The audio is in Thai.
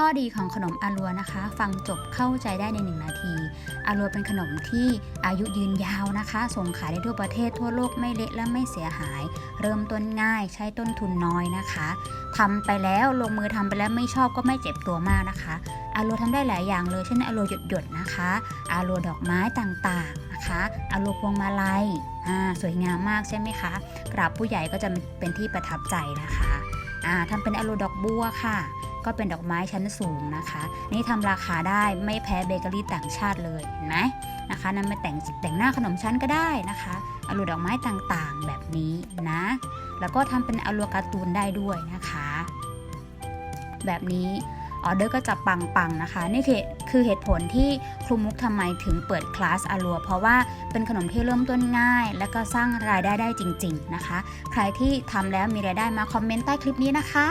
ข้อดีของขนมอาลัวนะคะ ฟังจบเข้าใจได้ใน 1 นาที อาลัวเป็นขนมที่อายุยืนยาวนะคะ ส่งขายได้ทั่วประเทศทั่วโลกไม่เละและไม่เสียหาย เริ่มต้นง่ายใช้ต้นทุนน้อยนะคะทำไปแล้วลงมือทำไปแล้วไม่ชอบก็ไม่เจ็บตัวมากนะคะ อาลัวทำได้หลายอย่างเลยเช่นอาลัวหยดๆนะคะ อาลัวดอกไม้ต่างๆนะคะ อาลัวพวงมาลัยอ่าสวยงามมากใช่ไหมคะกราบผู้ใหญ่ก็จะเป็นที่ประทับใจนะคะอ่าทำเป็นอาลัวดอกบัวค่ะ ก็เป็นดอกไม้ชั้นสูงนะคะ นี่ทำราคาได้ไม่แพ้เบเกอรี่ต่างชาติเลยเห็นไหมนะคะนำมาแต่งแต่งหน้าขนมชั้นก็ได้นะคะอาลัวดอกไม้ต่างๆแบบนี้นะ แล้วก็ทำเป็นอาลัวการ์ตูนได้ด้วยนะคะ แบบนี้ออเดอร์ก็จะปังๆนะคะ นี่คือคือเหตุผลที่ครูมุกทำไมถึงเปิดคลาสอาลัว เพราะว่าเป็นขนมที่เริ่มต้นง่าย และก็สร้างรายได้ได้จริง ๆนะคะ ใครที่ทำแล้วมีรายได้มาคอมเมนต์ใต้คลิปนี้นะคะ